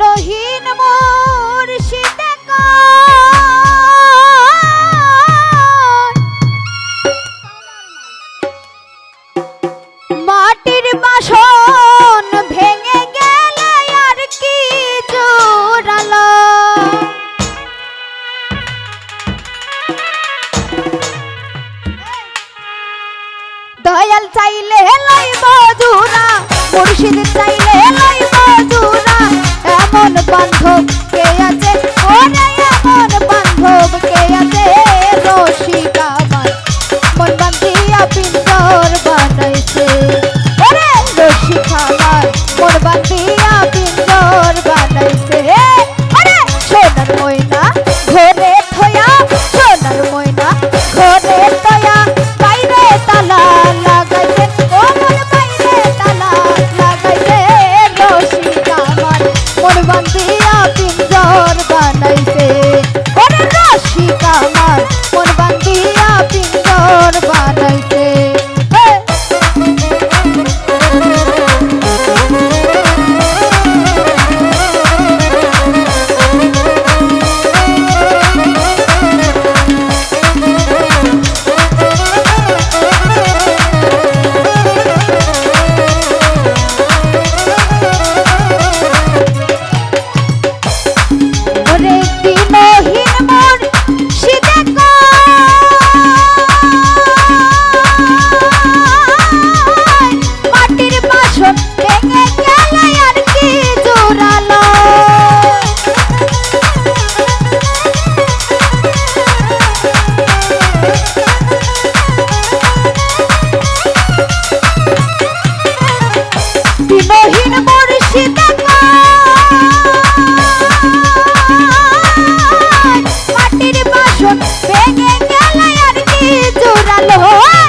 রহীন মোর মাটির বাসন ভেঙে গেলে আর কি জোরালো দয়াল চাইলে লইব জুরা মুর্শিদ চাইলে লইব Bangkok. 啊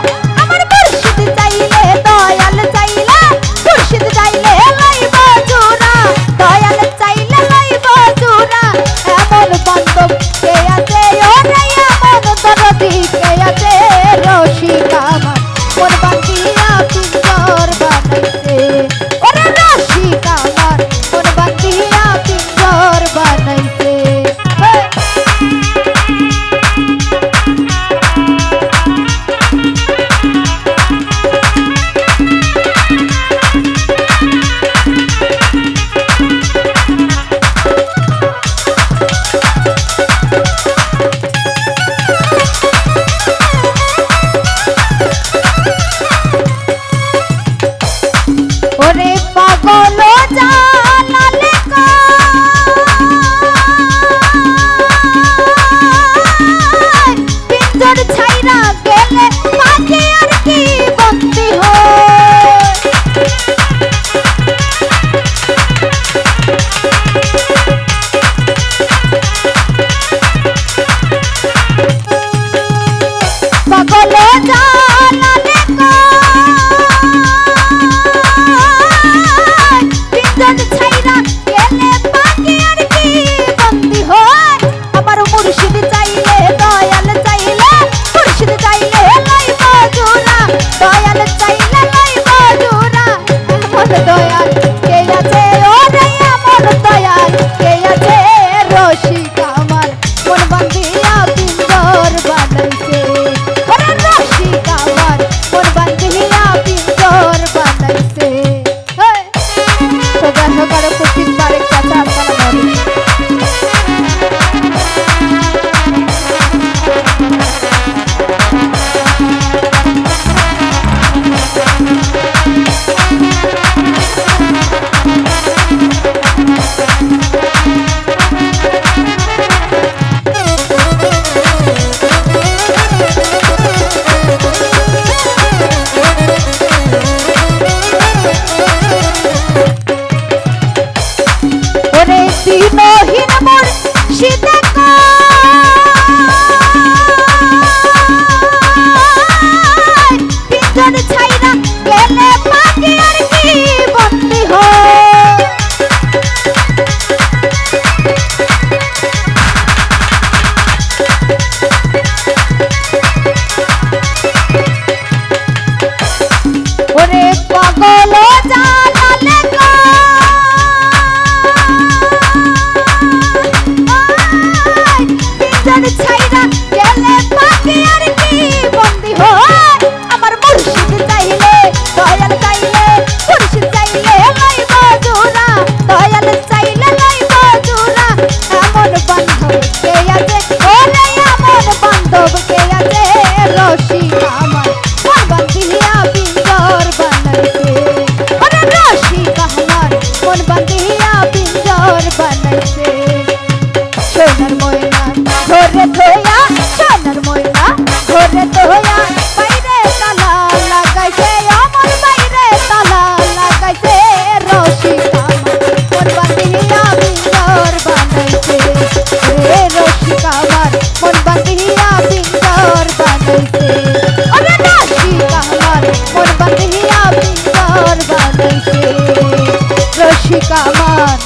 আশিক আমার।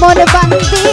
মন বান্দি